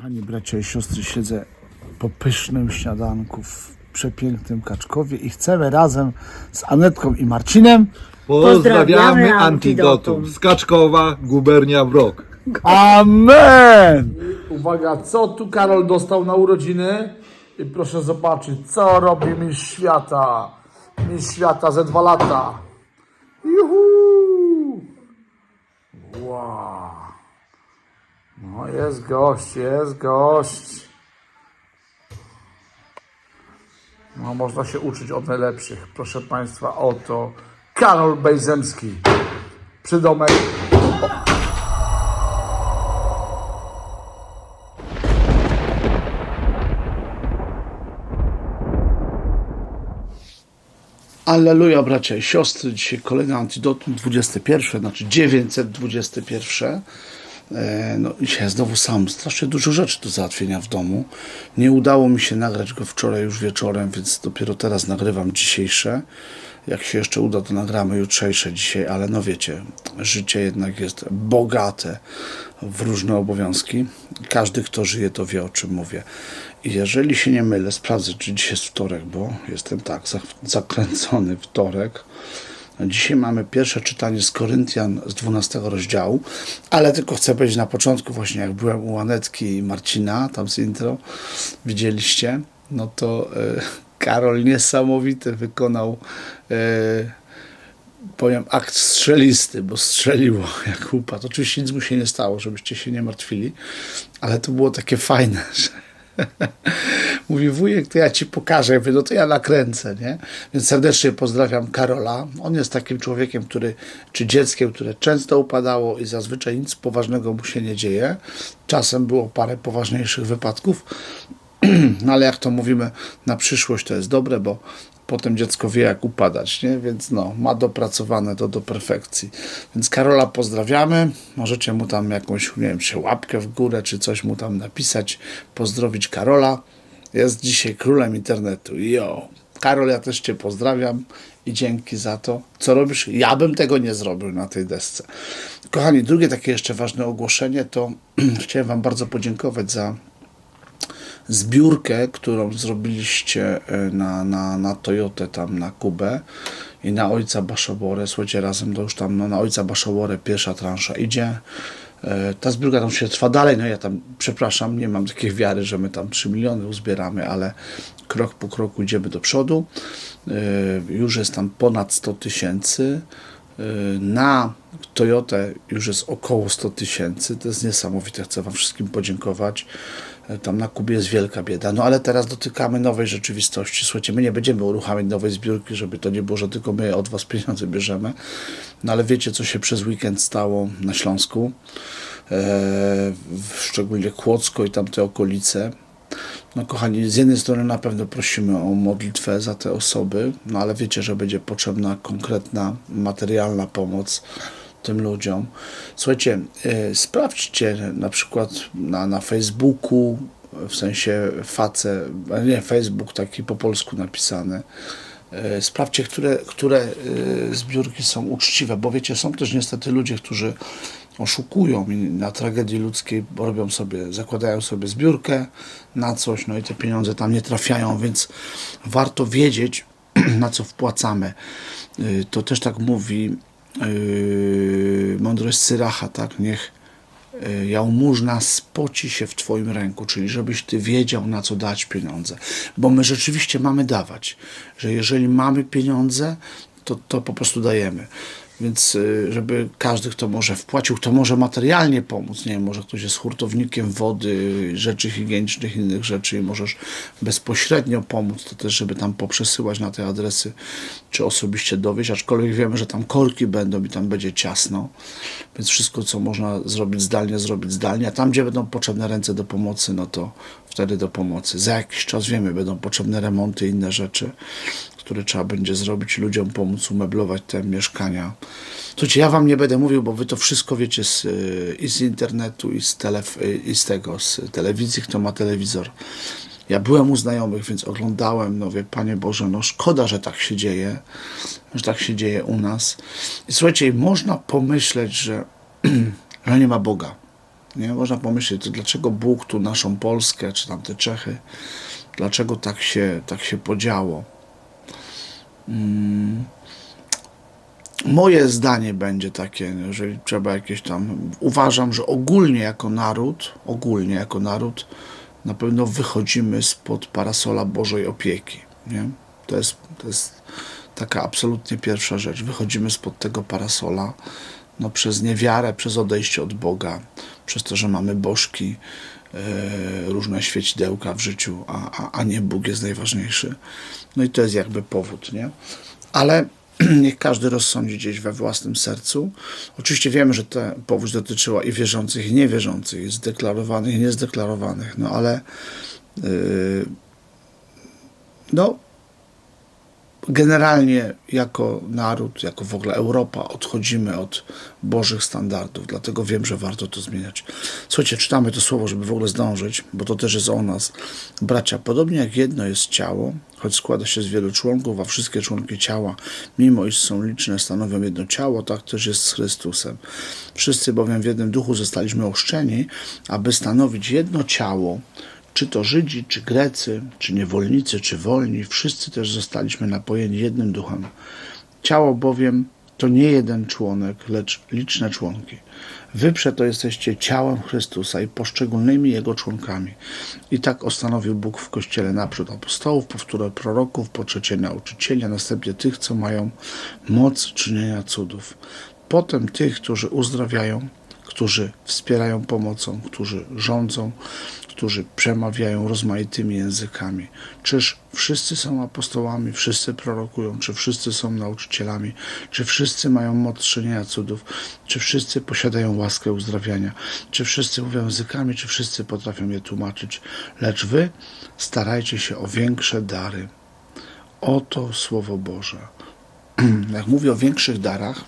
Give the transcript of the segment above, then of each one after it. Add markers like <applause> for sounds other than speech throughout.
Kochani bracia i siostry, siedzę po pysznym śniadanku w przepięknym Kaczkowie i chcemy razem z Anetką i Marcinem Pozdrawiamy. Antidotum. Z Kaczkowa, gubernia Wrok. Amen! Uwaga, co tu Karol dostał na urodziny? I proszę zobaczyć, co robi mistrz świata. Mistrz świata ze dwa lata. Juhu! Wow. No jest gość, jest gość. No można się uczyć od najlepszych. Proszę Państwa, oto Karol Bejzemski. Przydomek Alleluja, bracia i siostry. Dzisiaj kolega Antidotum 21, znaczy 921. E, No, dzisiaj znowu sam. Strasznie dużo rzeczy do załatwienia w domu. Nie udało mi się nagrać go wczoraj już wieczorem, więc dopiero teraz nagrywam dzisiejsze. Jak się jeszcze uda, to nagramy jutrzejsze dzisiaj, ale no wiecie, życie jednak jest bogate w różne obowiązki. Każdy, kto żyje, to wie, o czym mówię. I jeżeli się nie mylę, sprawdzę, czy dzisiaj jest wtorek, bo jestem tak zak- zakręcony wtorek. Dzisiaj mamy pierwsze czytanie z Koryntian z 12 rozdziału, ale tylko chcę powiedzieć na początku, właśnie jak byłem u Anetki i Marcina, tam z intro, widzieliście, no to e, Karol niesamowity wykonał e, powiem, akt strzelisty, bo strzeliło jak upadł. Oczywiście nic mu się nie stało, żebyście się nie martwili, ale to było takie fajne, że <laughs> Mówi wujek, to ja ci pokażę. Ja mówię, no to ja nakręcę, nie? Więc serdecznie pozdrawiam Karola. On jest takim człowiekiem, który, czy dzieckiem, które często upadało i zazwyczaj nic poważnego mu się nie dzieje. Czasem było parę poważniejszych wypadków, <clears throat> no ale jak to mówimy, na przyszłość to jest dobre, bo potem dziecko wie, jak upadać, nie? Więc no, ma dopracowane to do perfekcji. Więc Karola pozdrawiamy. Możecie mu tam jakąś, nie wiem, czy łapkę w górę, czy coś mu tam napisać, pozdrowić Karola. Jest dzisiaj królem internetu. Jo. Karol, ja też Cię pozdrawiam i dzięki za to. Co robisz? Ja bym tego nie zrobił na tej desce. Kochani, drugie takie jeszcze ważne ogłoszenie to <clears throat> chciałem Wam bardzo podziękować za zbiórkę, którą zrobiliście e, na, na, na Toyotę, tam na Kubę i na Ojca Baszoborę. Słuchajcie, razem to już tam no, na Ojca Baszoborę pierwsza transza idzie. E, Ta zbiórka tam się trwa dalej, no ja tam, przepraszam, nie mam takiej wiary, że my tam 3 miliony uzbieramy, ale krok po kroku idziemy do przodu. E, Już jest tam ponad 100 tysięcy. E, Na Toyotę już jest około 100 tysięcy. To jest niesamowite. Chcę Wam wszystkim podziękować. E, Tam na Kubie jest wielka bieda. No ale teraz dotykamy nowej rzeczywistości. Słuchajcie, my nie będziemy uruchamiać nowej zbiórki, żeby to nie było, że tylko my od Was pieniądze bierzemy. No ale wiecie, co się przez weekend stało na Śląsku. E, w- szczególnie Kłodzko i tamte okolice. No kochani, z jednej strony na pewno prosimy o modlitwę za te osoby, no ale wiecie, że będzie potrzebna konkretna, materialna pomoc tym ludziom. Słuchajcie, e, sprawdźcie na przykład na, na Facebooku, w sensie face, nie Facebook taki po polsku napisany, E, Sprawdźcie, które, które e, zbiórki są uczciwe, bo wiecie, są też niestety ludzie, którzy oszukują i na tragedii ludzkiej robią sobie, zakładają sobie zbiórkę na coś, no i te pieniądze tam nie trafiają, więc warto wiedzieć, <clears throat> na co wpłacamy. Y, To też tak mówi yy, mądrość Syracha, tak? Niech y, jałmużna spoci się w Twoim ręku, czyli żebyś Ty wiedział, na co dać pieniądze. Bo my rzeczywiście mamy dawać, że jeżeli mamy pieniądze, to, to po prostu dajemy. Więc y, żeby każdy, kto może wpłacił, kto może materialnie pomóc, nie wiem, może ktoś jest hurtownikiem wody, rzeczy higienicznych, innych rzeczy i możesz bezpośrednio pomóc, to też, żeby tam poprzesyłać na te adresy, czy osobiście dowieść, aczkolwiek wiemy, że tam korki będą i tam będzie ciasno, więc wszystko, co można zrobić zdalnie, zrobić zdalnie, a tam, gdzie będą potrzebne ręce do pomocy, no to wtedy do pomocy. Za jakiś czas wiemy, będą potrzebne remonty inne rzeczy, które trzeba będzie zrobić, ludziom pomóc umeblować te mieszkania. Słuchajcie, ja wam nie będę mówił, bo wy to wszystko wiecie z, i z internetu, i z, telef- i z tego, z telewizji, kto ma telewizor. Ja byłem u znajomych, więc oglądałem, no wie, Panie Boże, no szkoda, że tak się dzieje, że tak się dzieje u nas. I słuchajcie, można pomyśleć, że, <clears throat> że nie ma Boga. Nie można pomyśleć, to dlaczego Bóg tu naszą Polskę, czy tamte Czechy, dlaczego tak się, tak się podziało. Mm. Moje zdanie będzie takie, jeżeli trzeba jakieś tam. Uważam, że ogólnie jako naród, ogólnie jako naród, na pewno wychodzimy spod parasola Bożej opieki. Nie? To, jest, to jest taka absolutnie pierwsza rzecz. Wychodzimy spod tego parasola no, przez niewiarę, przez odejście od Boga, przez to, że mamy bożki, różne świecidełka w życiu, a, a, a nie Bóg jest najważniejszy. No i to jest jakby powód, nie? Ale <clears throat> niech każdy rozsądzi gdzieś we własnym sercu. Oczywiście wiemy, że ta powódź dotyczyła i wierzących, i niewierzących, zdeklarowanych, i niezdeklarowanych, no ale yy, no generalnie jako naród, jako w ogóle Europa odchodzimy od Bożych standardów, dlatego wiem, że warto to zmieniać. Słuchajcie, czytamy to słowo, żeby w ogóle zdążyć, bo to też jest o nas. Bracia, podobnie jak jedno jest ciało, choć składa się z wielu członków, a wszystkie członki ciała, mimo iż są liczne, stanowią jedno ciało, tak też jest z Chrystusem. Wszyscy bowiem w jednym duchu zostaliśmy ochrzczeni, aby stanowić jedno ciało, czy to Żydzi, czy Grecy, czy niewolnicy, czy wolni, wszyscy też zostaliśmy napojeni jednym duchem. Ciało bowiem to nie jeden członek, lecz liczne członki. Wy przeto jesteście ciałem Chrystusa i poszczególnymi Jego członkami. I tak ostanowił Bóg w Kościele naprzód apostołów, powtórę proroków, po trzecie nauczycieli, a następnie tych, co mają moc czynienia cudów. Potem tych, którzy uzdrawiają, którzy wspierają pomocą, którzy rządzą, którzy przemawiają rozmaitymi językami. Czyż wszyscy są apostołami, wszyscy prorokują, czy wszyscy są nauczycielami, czy wszyscy mają moc czynienia cudów, czy wszyscy posiadają łaskę uzdrawiania, czy wszyscy mówią językami, czy wszyscy potrafią je tłumaczyć. Lecz wy starajcie się o większe dary. Oto Słowo Boże. <clears throat> Jak mówię o większych darach,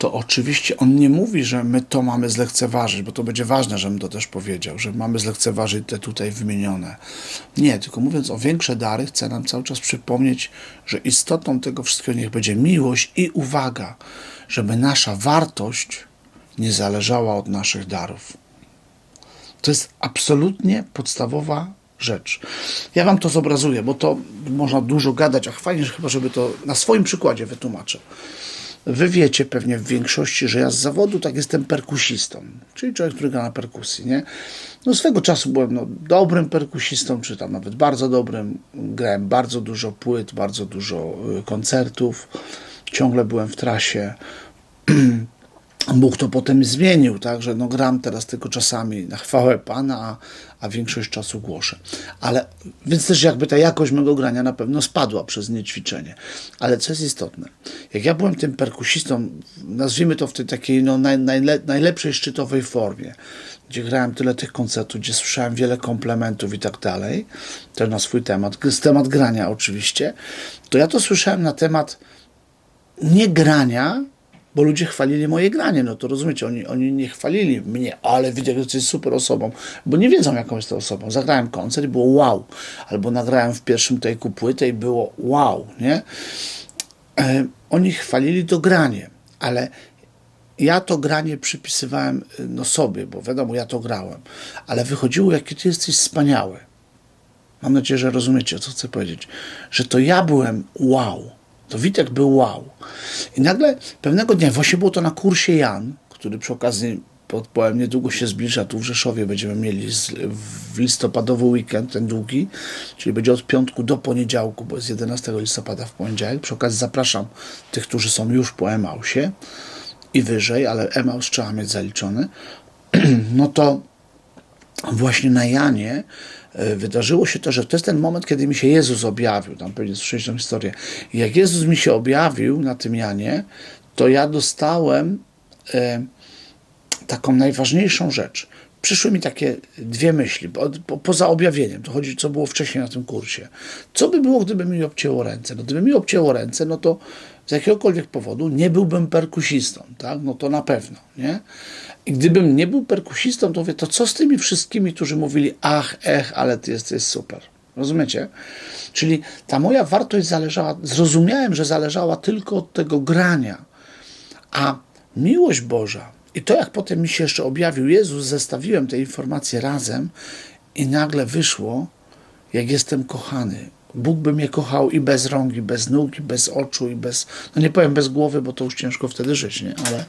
to oczywiście on nie mówi, że my to mamy zlekceważyć, bo to będzie ważne, żebym to też powiedział, że mamy zlekceważyć te tutaj wymienione. Nie, tylko mówiąc o większe dary, chcę nam cały czas przypomnieć, że istotą tego wszystkiego niech będzie miłość i uwaga, żeby nasza wartość nie zależała od naszych darów. To jest absolutnie podstawowa rzecz. Ja wam to zobrazuję, bo to można dużo gadać, a fajnie, że chyba, żeby to na swoim przykładzie wytłumaczę. Wy wiecie pewnie w większości, że ja z zawodu tak jestem perkusistą, czyli człowiek, który gra na perkusji, nie? No swego czasu byłem no, dobrym perkusistą, czy tam nawet bardzo dobrym. Grałem bardzo dużo płyt, bardzo dużo y, koncertów. Ciągle byłem w trasie. <clears throat> Bóg to potem zmienił, tak, że no gram teraz tylko czasami na chwałę Pana, a, a większość czasu głoszę. Ale, więc też jakby ta jakość mego grania na pewno spadła przez niećwiczenie. Ale co jest istotne, jak ja byłem tym perkusistą, nazwijmy to w tej takiej no, naj, najle, najlepszej szczytowej formie, gdzie grałem tyle tych koncertów, gdzie słyszałem wiele komplementów i tak dalej, też na swój temat, temat grania oczywiście, to ja to słyszałem na temat nie grania, bo ludzie chwalili moje granie, no to rozumiecie, oni, oni nie chwalili mnie, ale widzę, że jesteś super osobą, bo nie wiedzą, jaką jest to osobą. Zagrałem koncert i było wow, albo nagrałem w pierwszym take'u płytę i było wow, nie? E, oni chwalili to granie, ale ja to granie przypisywałem no, sobie, bo wiadomo, ja to grałem, ale wychodziło, jaki ty jesteś wspaniały. Mam nadzieję, że rozumiecie, co chcę powiedzieć. Że to ja byłem wow. To Witek był wow. I nagle pewnego dnia, właśnie było to na kursie Jan, który przy okazji podpowiem, niedługo się zbliża, tu w Rzeszowie będziemy mieli w listopadowy weekend, ten długi, czyli będzie od piątku do poniedziałku, bo jest 11 listopada w poniedziałek. Przy okazji zapraszam tych, którzy są już po Emausie i wyżej, ale Emaus trzeba mieć zaliczony. <clears throat> no to właśnie na Janie e, wydarzyło się to, że to jest ten moment, kiedy mi się Jezus objawił. Tam pewnie słyszeliście tę historię. I jak Jezus mi się objawił na tym Janie, to ja dostałem e, taką najważniejszą rzecz. Przyszły mi takie dwie myśli, po, po, poza objawieniem, to chodzi, co było wcześniej na tym kursie. Co by było, gdyby mi obcięło ręce? No, gdyby mi obcięło ręce, no to z jakiegokolwiek powodu nie byłbym perkusistą, tak? No to na pewno, nie? I gdybym nie był perkusistą, to wie, to co z tymi wszystkimi, którzy mówili, ach, ech, ale ty jesteś super. Rozumiecie? Czyli ta moja wartość zależała, zrozumiałem, że zależała tylko od tego grania. A miłość Boża I to, jak potem mi się jeszcze objawił Jezus, zestawiłem te informacje razem i nagle wyszło, jak jestem kochany. Bóg by mnie kochał i bez rąk, i bez nóg, i bez oczu, i bez, no nie powiem bez głowy, bo to już ciężko wtedy żyć, nie? Ale,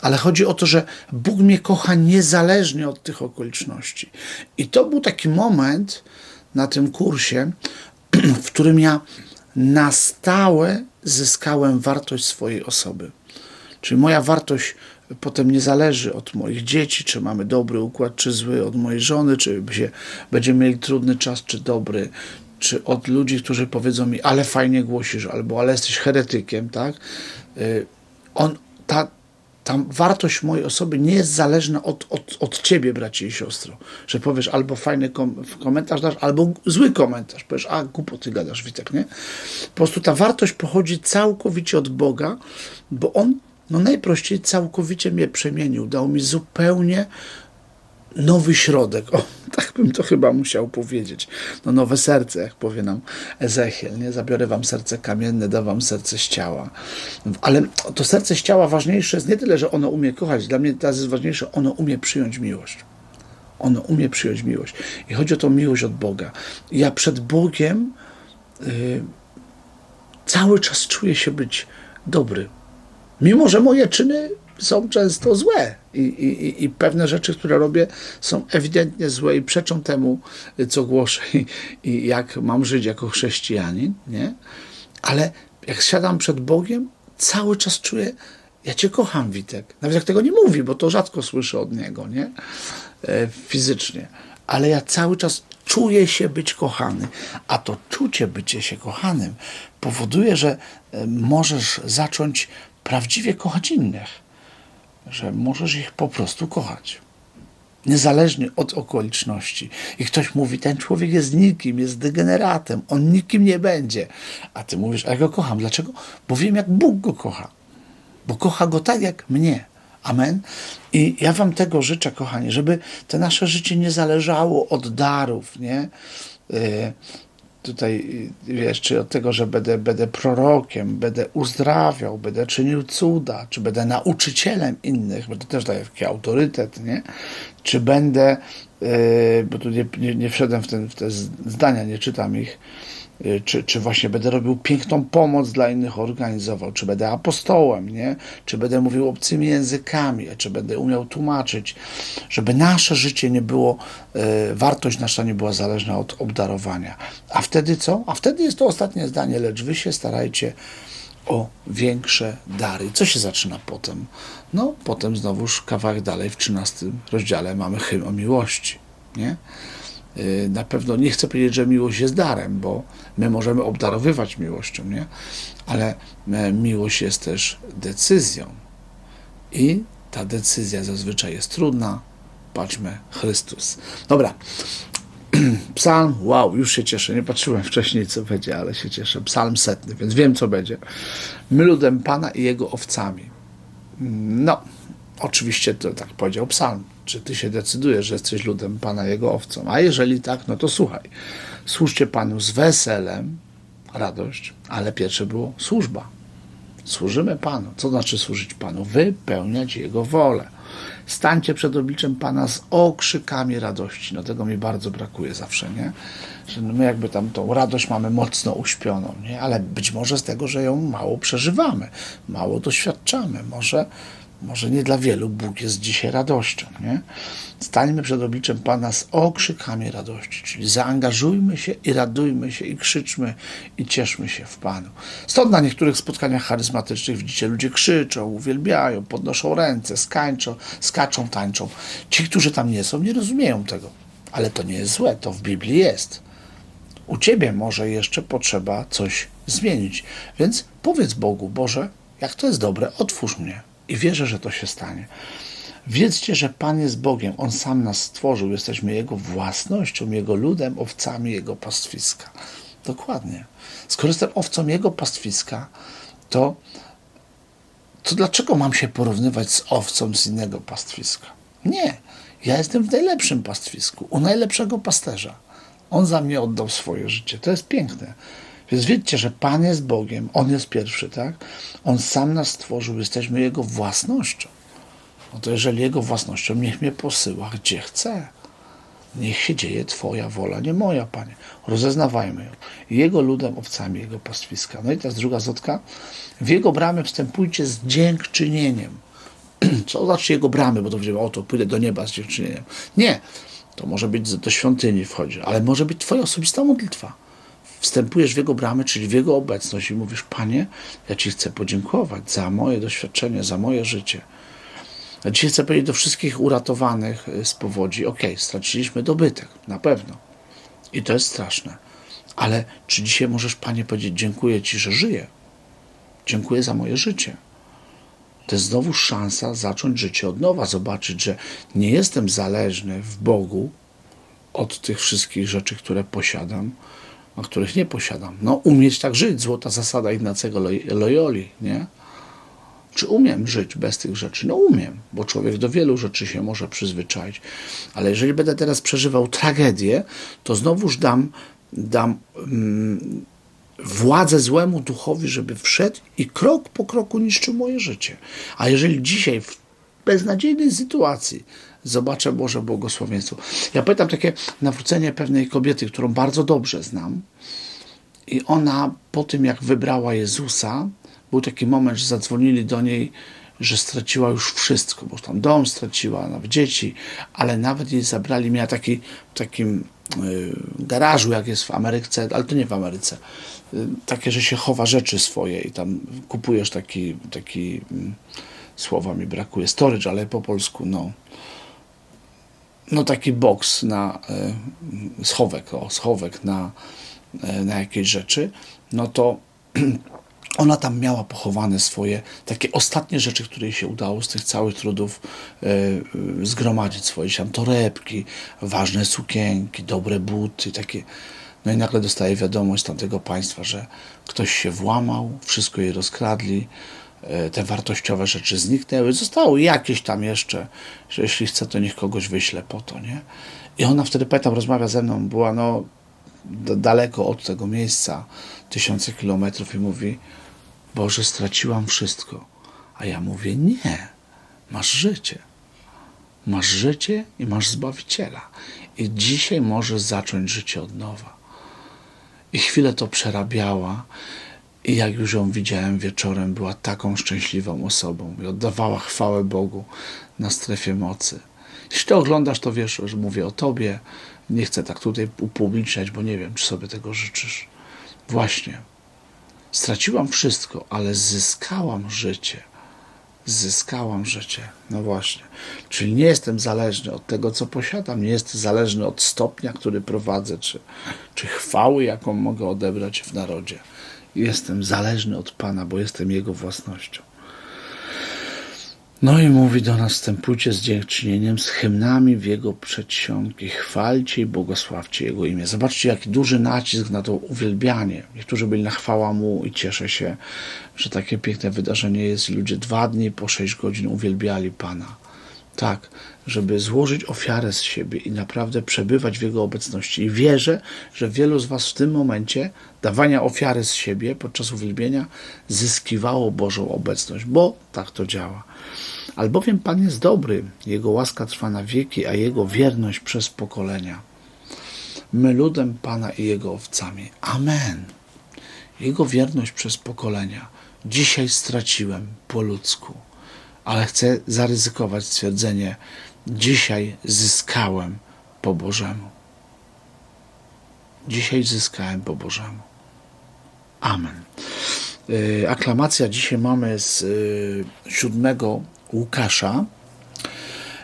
ale chodzi o to, że Bóg mnie kocha niezależnie od tych okoliczności. I to był taki moment na tym kursie, <clears throat> w którym ja na stałe zyskałem wartość swojej osoby. Czyli moja wartość potem nie zależy od moich dzieci, czy mamy dobry układ, czy zły, od mojej żony, czy się, będziemy mieli trudny czas, czy dobry, czy od ludzi, którzy powiedzą mi, ale fajnie głosisz, albo ale jesteś heretykiem, tak? Y, On, ta, ta wartość mojej osoby nie jest zależna od, od, od ciebie, bracie i siostro. Że powiesz albo fajny kom komentarz dasz, albo zły komentarz. Powiesz, a głupoty gadasz, Witek, nie? Po prostu ta wartość pochodzi całkowicie od Boga, bo On, no najprościej, całkowicie mnie przemienił. Dał mi zupełnie nowy środek. O, tak bym to chyba musiał powiedzieć. No nowe serce, jak powie nam Ezechiel, nie? Zabiorę wam serce kamienne, dam wam serce z ciała. Ale to serce z ciała ważniejsze jest nie tyle, że ono umie kochać. Dla mnie teraz jest ważniejsze, ono umie przyjąć miłość. Ono umie przyjąć miłość. I chodzi o tą miłość od Boga. Ja przed Bogiem y, cały czas czuję się być dobry. Mimo, że moje czyny są często złe i, i, i pewne rzeczy, które robię, są ewidentnie złe i przeczą temu, co głoszę i, i jak mam żyć jako chrześcijanin, nie? Ale jak siadam przed Bogiem, cały czas czuję, ja Cię kocham, Witek. Nawet jak tego nie mówi, bo to rzadko słyszę od Niego, nie? E, fizycznie. Ale ja cały czas czuję się być kochany. A to czucie bycie się kochanym powoduje, że e, możesz zacząć prawdziwie kochać innych że możesz ich po prostu kochać. Niezależnie od okoliczności. I ktoś mówi, ten człowiek jest nikim, jest degeneratem, on nikim nie będzie. A ty mówisz, a ja go kocham. Dlaczego? Bo wiem, jak Bóg go kocha. Bo kocha go tak, jak mnie. Amen. I ja wam tego życzę, kochani, żeby to nasze życie nie zależało od darów, nie? Y, tutaj, wiesz, czy od tego, że będę, będę prorokiem, będę uzdrawiał, będę czynił cuda, czy będę nauczycielem innych, bo to też daje taki autorytet, nie? Czy będę, yy, bo tu nie, nie, nie wszedłem w, ten, w te zdania, nie czytam ich, czy, czy właśnie będę robił piękną pomoc dla innych, organizował, czy będę apostołem, nie? Czy będę mówił obcymi językami, czy będę umiał tłumaczyć, żeby nasze życie nie było, yy, wartość nasza nie była zależna od obdarowania. A wtedy co? A wtedy jest to ostatnie zdanie, lecz wy się starajcie o większe dary. Co się zaczyna potem? No, potem znowuż kawałek dalej w 13 rozdziale mamy hymn o miłości, nie? Yy, Na pewno nie chcę powiedzieć, że miłość jest darem, bo my możemy obdarowywać miłością, nie? Ale e, miłość jest też decyzją. I ta decyzja zazwyczaj jest trudna. Patrzmy, Chrystus. Dobra, <clears throat> Psalm, wow, już się cieszę. Nie patrzyłem wcześniej, co będzie, ale się cieszę. Psalm setny, więc wiem, co będzie. My ludem Pana i Jego owcami. No, oczywiście to tak powiedział Psalm. Czy ty się decydujesz, że jesteś ludem Pana Jego owcą? A jeżeli tak, no to słuchaj. Służcie Panu z weselem, radość, ale pierwsze było służba. Służymy Panu. Co znaczy służyć Panu? Wypełniać Jego wolę. Stańcie przed obliczem Pana z okrzykami radości. No tego mi bardzo brakuje zawsze, nie? Że my jakby tam tą radość mamy mocno uśpioną, nie? Ale być może z tego, że ją mało przeżywamy, mało doświadczamy. Może, może nie dla wielu Bóg jest dzisiaj radością, nie? Stańmy przed obliczem Pana z okrzykami radości, czyli zaangażujmy się i radujmy się i krzyczmy i cieszmy się w Panu. Stąd na niektórych spotkaniach charyzmatycznych widzicie, ludzie krzyczą, uwielbiają, podnoszą ręce, skańczą, skaczą, tańczą. Ci, którzy tam nie są, nie rozumieją tego. Ale to nie jest złe, to w Biblii jest. U Ciebie może jeszcze potrzeba coś zmienić. Więc powiedz Bogu, Boże, jak to jest dobre, otwórz mnie. I wierzę, że to się stanie. Wiedzcie, że Pan jest Bogiem. On sam nas stworzył. Jesteśmy Jego własnością, Jego ludem, owcami Jego pastwiska. Dokładnie. Skoro jestem owcą Jego pastwiska, to, to dlaczego mam się porównywać z owcą z innego pastwiska? Nie. Ja jestem w najlepszym pastwisku, u najlepszego pasterza. On za mnie oddał swoje życie. To jest piękne. Więc wiedzcie, że Pan jest Bogiem, On jest pierwszy, tak? On sam nas stworzył, jesteśmy Jego własnością. no to jeżeli Jego własnością, niech mnie posyła gdzie chce. Niech się dzieje Twoja wola, nie moja, Panie. Rozeznawajmy ją. Jego ludem, owcami Jego pastwiska. No i teraz druga zotka. W Jego bramy wstępujcie z dziękczynieniem. <clears throat> Co znaczy Jego bramy? Bo to będziemy, o to pójdę do nieba z dziękczynieniem. Nie. To może być do świątyni wchodzi, ale może być Twoja osobista modlitwa. Wstępujesz w Jego bramy, czyli w Jego obecność i mówisz, Panie, ja Ci chcę podziękować za moje doświadczenie, za moje życie. A dzisiaj chcę powiedzieć do wszystkich uratowanych z powodzi, okej, straciliśmy dobytek, na pewno. I to jest straszne. Ale czy dzisiaj możesz, Panie, powiedzieć, dziękuję Ci, że żyję? Dziękuję za moje życie. To jest znowu szansa zacząć życie od nowa, zobaczyć, że nie jestem zależny w Bogu od tych wszystkich rzeczy, które posiadam, a których nie posiadam. No, umieć tak żyć, złota zasada Ignacego Loy- Loyoli, nie? Czy umiem żyć bez tych rzeczy? No umiem, bo człowiek do wielu rzeczy się może przyzwyczaić. Ale jeżeli będę teraz przeżywał tragedię, to znowuż dam, dam mm, władzę złemu duchowi, żeby wszedł i krok po kroku niszczył moje życie. A jeżeli dzisiaj w beznadziejnej sytuacji zobaczę Boże błogosławieństwo. Ja pamiętam takie nawrócenie pewnej kobiety, którą bardzo dobrze znam. I ona po tym, jak wybrała Jezusa, był taki moment, że zadzwonili do niej, że straciła już wszystko, bo tam dom straciła, nawet dzieci, ale nawet jej zabrali, miała taki w takim y, garażu, jak jest w Ameryce, ale to nie w Ameryce, y, takie, że się chowa rzeczy swoje i tam kupujesz taki, taki mm, słowa mi brakuje, storage, ale po polsku, no, no taki box na y, schowek, o, schowek na, y, na jakieś rzeczy, no to <clears throat> ona tam miała pochowane swoje takie ostatnie rzeczy, które się udało z tych całych trudów y, zgromadzić swoje tam torebki, ważne sukienki, dobre buty, takie. No i nagle dostaje wiadomość z tamtego państwa, że ktoś się włamał, wszystko jej rozkradli, te wartościowe rzeczy zniknęły, zostało jakieś tam jeszcze, że jeśli chce, to niech kogoś wyśle po to, nie? I ona wtedy, pamiętam, rozmawia ze mną, była no daleko od tego miejsca, tysiące kilometrów i mówi, Boże, straciłam wszystko. A ja mówię, nie, masz życie. Masz życie i masz Zbawiciela. I dzisiaj możesz zacząć życie od nowa. I chwilę to przerabiała. I jak już ją widziałem wieczorem, była taką szczęśliwą osobą i oddawała chwałę Bogu na strefie mocy. Jeśli to oglądasz, to wiesz, że mówię o tobie. Nie chcę tak tutaj upubliczniać, bo nie wiem, czy sobie tego życzysz. Właśnie. Straciłam wszystko, ale zyskałam życie. Zyskałam życie. No właśnie. Czyli nie jestem zależny od tego, co posiadam. Nie jestem zależny od stopnia, który prowadzę, czy, czy chwały, jaką mogę odebrać w narodzie. Jestem zależny od Pana, bo jestem Jego własnością. No i mówi do nas, wstępujcie z dziękczynieniem, z hymnami w Jego przedsionki, chwalcie i błogosławcie Jego imię. Zobaczcie, jaki duży nacisk na to uwielbianie. Niektórzy byli na chwała Mu i cieszę się, że takie piękne wydarzenie jest. Ludzie dwa dni po sześć godzin uwielbiali Pana. Tak, żeby złożyć ofiarę z siebie i naprawdę przebywać w Jego obecności. I wierzę, że wielu z Was w tym momencie dawania ofiary z siebie podczas uwielbienia zyskiwało Bożą obecność, bo tak to działa. Albowiem Pan jest dobry, Jego łaska trwa na wieki, a Jego wierność przez pokolenia. My ludem Pana i Jego owcami. Amen. Jego wierność przez pokolenia. Dzisiaj straciłem po ludzku, ale chcę zaryzykować stwierdzenie: dzisiaj zyskałem po Bożemu. Dzisiaj zyskałem po Bożemu. Amen. Y, Aklamacja dzisiaj mamy z y, siódmego Łukasza.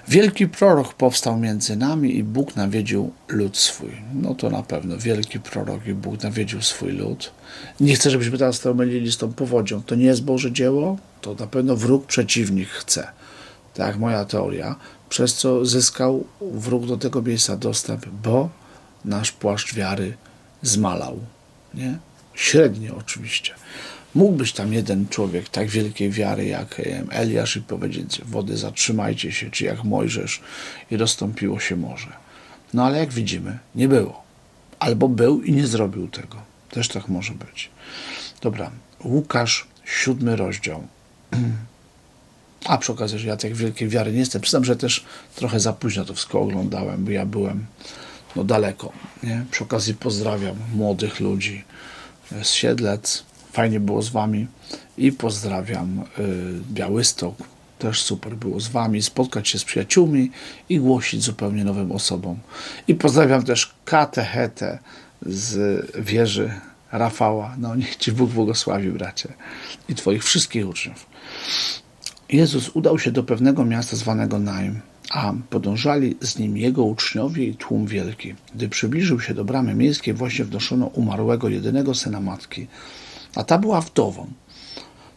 Wielki prorok powstał między nami i Bóg nawiedził lud swój. No to na pewno wielki prorok i Bóg nawiedził swój lud. Nie chcę, żebyśmy teraz to mylili z tą powodzią. To nie jest Boże dzieło, to na pewno wróg przeciwnik chce. Tak, moja teoria. Przez co zyskał wróg do tego miejsca dostęp, bo nasz płaszcz wiary zmalał. Nie? Średnio oczywiście. Mógł być tam jeden człowiek tak wielkiej wiary jak Eliasz i powiedzieć wody zatrzymajcie się, czy jak Mojżesz i rozstąpiło się morze. No ale jak widzimy, nie było. Albo był i nie zrobił tego. Też tak może być. Dobra, Łukasz, siódmy rozdział. <clears throat> A przy okazji, że ja tak wielkiej wiary nie jestem. Przyznam, że też trochę za późno to wszystko oglądałem, bo ja byłem no daleko. Nie? Przy okazji pozdrawiam młodych ludzi z Siedlec. Fajnie było z wami. I pozdrawiam y, Białystok. Też super było z wami. Spotkać się z przyjaciółmi i głosić zupełnie nowym osobom. I pozdrawiam też katechetę z wieży Rafała. No niech Ci Bóg błogosławi, bracie. I Twoich wszystkich uczniów. Jezus udał się do pewnego miasta zwanego Naim, a podążali z nim jego uczniowie i tłum wielki. Gdy przybliżył się do bramy miejskiej, właśnie wnoszono umarłego jedynego syna matki, a ta była wdową.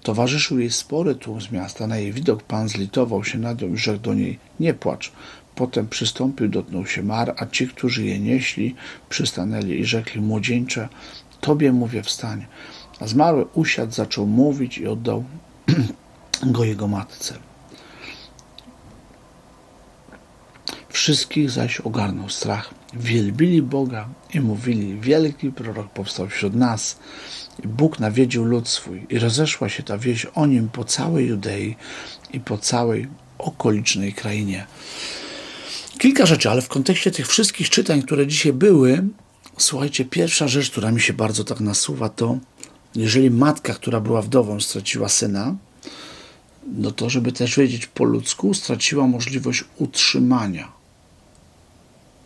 Towarzyszył jej spory tłum z miasta. Na jej widok Pan zlitował się nad nią i rzekł do niej, nie płacz. Potem przystąpił, dotknął się mar, a ci, którzy je nieśli, przystanęli i rzekli, młodzieńcze, Tobie mówię, wstań. A zmarły usiadł, zaczął mówić i oddał <clears throat> go jego matce. Wszystkich zaś ogarnął strach. Wielbili Boga i mówili, wielki prorok powstał wśród nas. Bóg nawiedził lud swój i rozeszła się ta wieść o nim po całej Judei i po całej okolicznej krainie. Kilka rzeczy, ale w kontekście tych wszystkich czytań, które dzisiaj były, słuchajcie, pierwsza rzecz, która mi się bardzo tak nasuwa, to jeżeli matka, która była wdową, straciła syna, no to żeby też wiedzieć po ludzku, straciła możliwość utrzymania.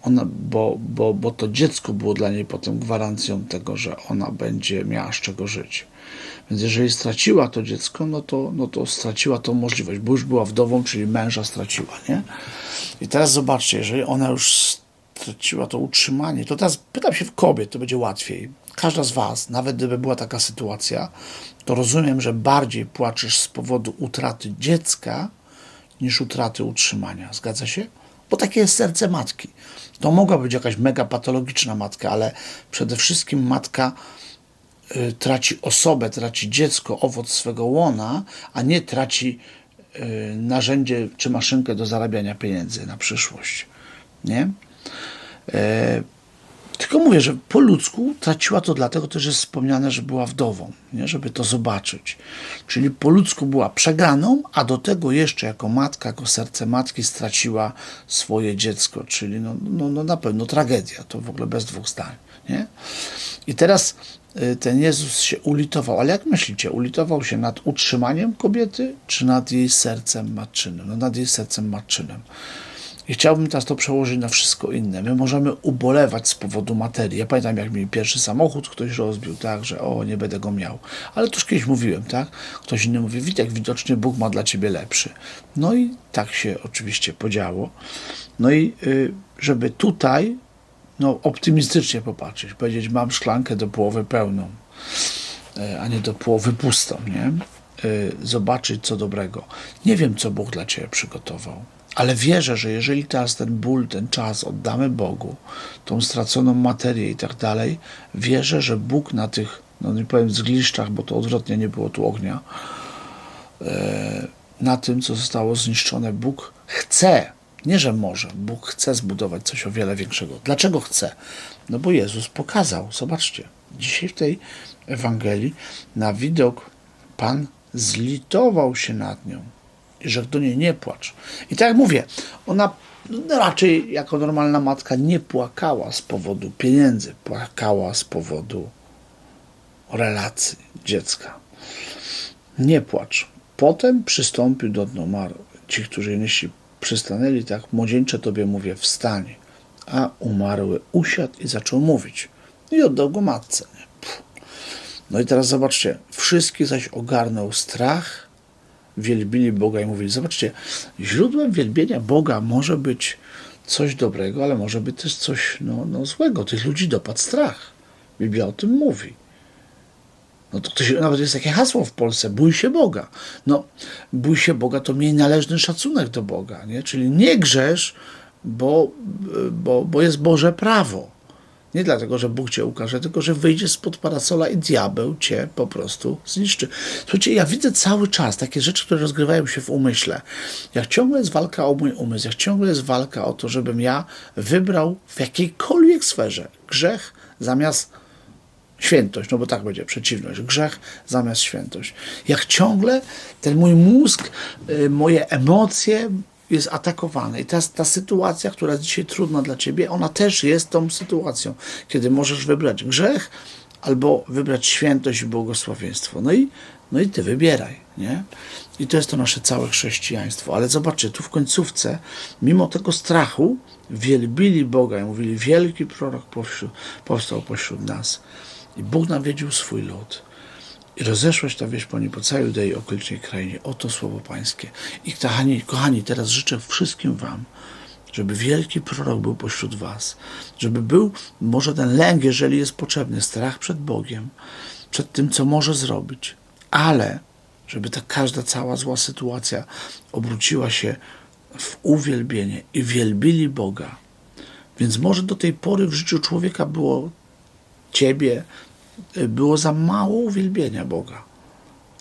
Ona, bo, bo, bo to dziecko było dla niej potem gwarancją tego, że ona będzie miała z czego żyć. Więc jeżeli straciła to dziecko, no to, no to straciła tą możliwość, bo już była wdową, czyli męża straciła, nie? I teraz zobaczcie, jeżeli ona już straciła to utrzymanie, to teraz pytam się w kobiet, to będzie łatwiej. Każda z Was, nawet gdyby była taka sytuacja, to rozumiem, że bardziej płaczesz z powodu utraty dziecka niż utraty utrzymania. Zgadza się? Bo takie jest serce matki. To mogła być jakaś mega patologiczna matka, ale przede wszystkim matka y, traci osobę, traci dziecko, owoc swego łona, a nie traci y, narzędzie czy maszynkę do zarabiania pieniędzy na przyszłość. Nie? E, tylko mówię, że po ludzku traciła to dlatego też jest wspomniane, że była wdową, nie? żeby to zobaczyć. Czyli po ludzku była przegraną, a do tego jeszcze jako matka, jako serce matki straciła swoje dziecko, czyli no, no, no na pewno tragedia, to w ogóle bez dwóch zdań. Nie? I teraz y, ten Jezus się ulitował, ale jak myślicie, ulitował się nad utrzymaniem kobiety, czy nad jej sercem matczynym? No nad jej sercem matczynym. I chciałbym teraz to przełożyć na wszystko inne. My możemy ubolewać z powodu materii. Ja pamiętam, jak mi pierwszy samochód ktoś rozbił, tak, że o, nie będę go miał. Ale to już kiedyś mówiłem, tak? Ktoś inny mówi, Witek, widocznie Bóg ma dla ciebie lepszy. No i tak się oczywiście podziało. No i y, żeby tutaj no, optymistycznie popatrzeć, powiedzieć, mam szklankę do połowy pełną, y, a nie do połowy pustą, nie? Y, zobaczyć co dobrego. Nie wiem, co Bóg dla ciebie przygotował. Ale wierzę, że jeżeli teraz ten ból, ten czas oddamy Bogu, tą straconą materię i tak dalej, wierzę, że Bóg na tych, no nie powiem zgliszczach, bo to odwrotnie nie było tu ognia, e, na tym, co zostało zniszczone, Bóg chce, nie że może, Bóg chce zbudować coś o wiele większego. Dlaczego chce? No bo Jezus pokazał, zobaczcie, dzisiaj w tej Ewangelii na widok Pan zlitował się nad nią rzekł do niej nie płacz. I tak jak mówię, ona raczej jako normalna matka nie płakała z powodu pieniędzy, płakała z powodu relacji dziecka. Nie płacz. Potem przystąpił do dna mar. Ci, którzy nieśli przystanęli, tak, młodzieńcze tobie mówię, wstań. A umarły usiadł i zaczął mówić. I oddał go matce. Pff. No i teraz zobaczcie, wszystkich zaś ogarnął strach, wielbili Boga i mówili, zobaczcie, źródłem wielbienia Boga może być coś dobrego, ale może być też coś no, no, złego. Tych ludzi dopadł strach. Biblia o tym mówi. No to ktoś, nawet jest takie hasło w Polsce, bój się Boga. No, bój się Boga to miej należny szacunek do Boga, nie? Czyli nie grzesz, bo, bo, bo jest Boże prawo. Nie dlatego, że Bóg cię ukaże, tylko że wyjdziesz spod parasola i diabeł cię po prostu zniszczy. Słuchajcie, ja widzę cały czas takie rzeczy, które rozgrywają się w umyśle. Jak ciągle jest walka o mój umysł, jak ciągle jest walka o to, żebym ja wybrał w jakiejkolwiek sferze grzech zamiast Świętość, no bo tak będzie przeciwność. Grzech zamiast świętość. Jak ciągle ten mój mózg, y, moje emocje jest atakowane. I ta, ta sytuacja, która jest dzisiaj trudna dla ciebie, ona też jest tą sytuacją, kiedy możesz wybrać grzech albo wybrać świętość i błogosławieństwo. No i, no i ty wybieraj, nie? I to jest to nasze całe chrześcijaństwo. Ale zobaczcie, tu w końcówce, mimo tego strachu, wielbili Boga i mówili, wielki prorok powstał pośród nas. I Bóg nawiedził swój lud. I rozeszła się ta wieść po niej po całej Judei, okolicznej krainie. Oto słowo Pańskie. I kochani, kochani, teraz życzę wszystkim Wam, żeby wielki prorok był pośród Was, żeby był może ten lęk, jeżeli jest potrzebny, strach przed Bogiem, przed tym, co może zrobić, ale żeby ta każda cała zła sytuacja obróciła się w uwielbienie i wielbili Boga. Więc może do tej pory w życiu człowieka było ciebie, było za mało uwielbienia Boga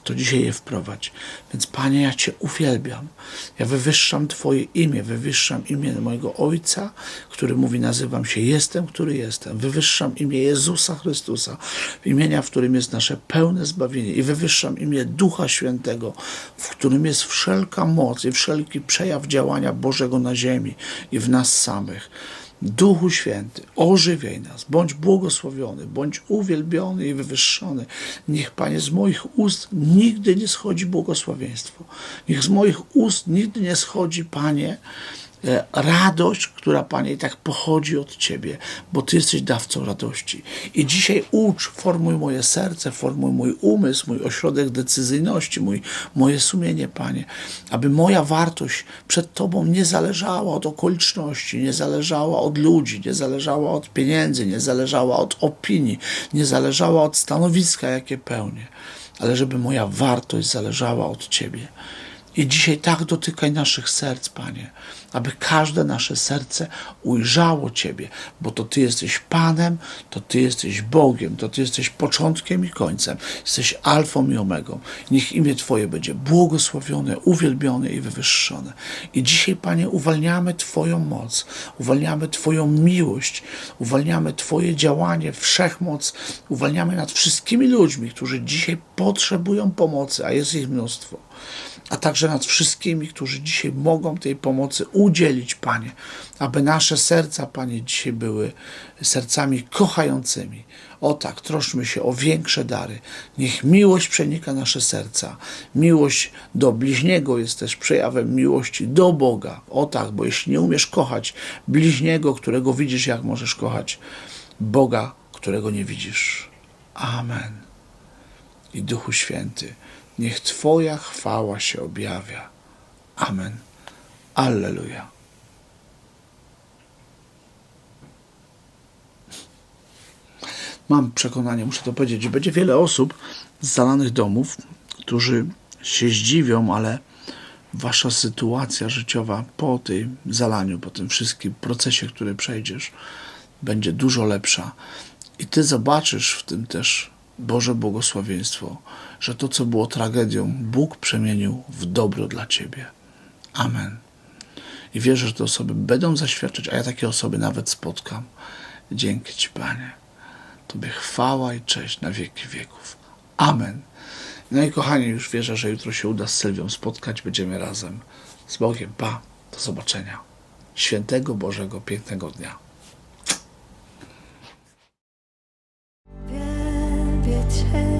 to dzisiaj je wprowadź. Więc Panie, ja Cię uwielbiam. Ja wywyższam Twoje imię, wywyższam imię mojego Ojca, który mówi, nazywam się Jestem, który jestem. Wywyższam imię Jezusa Chrystusa, imienia, w którym jest nasze pełne zbawienie. I wywyższam imię Ducha Świętego, w którym jest wszelka moc i wszelki przejaw działania Bożego na ziemi i w nas samych. Duchu Święty, ożywiaj nas, bądź błogosławiony, bądź uwielbiony i wywyższony. Niech, Panie, z moich ust nigdy nie schodzi błogosławieństwo. Niech z moich ust nigdy nie schodzi, Panie, radość, która, Panie, i tak pochodzi od Ciebie, bo Ty jesteś dawcą radości. I dzisiaj ucz, formuj moje serce, formuj mój umysł, mój ośrodek decyzyjności, mój, moje sumienie, Panie, aby moja wartość przed Tobą nie zależała od okoliczności, nie zależała od ludzi, nie zależała od pieniędzy, nie zależała od opinii, nie zależała od stanowiska, jakie pełnię, ale żeby moja wartość zależała od Ciebie. I dzisiaj tak dotykaj naszych serc, Panie, aby każde nasze serce ujrzało Ciebie, bo to Ty jesteś Panem, to Ty jesteś Bogiem, to Ty jesteś początkiem i końcem, jesteś Alfą i Omegą. Niech imię Twoje będzie błogosławione, uwielbione i wywyższone. I dzisiaj, Panie, uwalniamy Twoją moc, uwalniamy Twoją miłość, uwalniamy Twoje działanie, wszechmoc, uwalniamy nad wszystkimi ludźmi, którzy dzisiaj potrzebują pomocy, a jest ich mnóstwo a także nad wszystkimi, którzy dzisiaj mogą tej pomocy udzielić, Panie, aby nasze serca, Panie, dzisiaj były sercami kochającymi. O tak, troszmy się o większe dary. Niech miłość przenika nasze serca. Miłość do bliźniego jest też przejawem miłości do Boga. O tak, bo jeśli nie umiesz kochać bliźniego, którego widzisz, jak możesz kochać Boga, którego nie widzisz. Amen. I Duchu Święty, niech Twoja chwała się objawia. Amen. Alleluja. Mam przekonanie, muszę to powiedzieć, że będzie wiele osób z zalanych domów, którzy się zdziwią, ale wasza sytuacja życiowa po tym zalaniu, po tym wszystkim procesie, który przejdziesz, będzie dużo lepsza. I ty zobaczysz w tym też Boże błogosławieństwo, że to, co było tragedią, Bóg przemienił w dobro dla ciebie. Amen. I wierzę, że te osoby będą zaświadczać, a ja takie osoby nawet spotkam. Dzięki Ci, Panie. Tobie chwała i cześć na wieki wieków. Amen. No i kochani, już wierzę, że jutro się uda z Sylwią spotkać. Będziemy razem. Z Bogiem. Pa. Do zobaczenia. Świętego Bożego, pięknego dnia. Cię,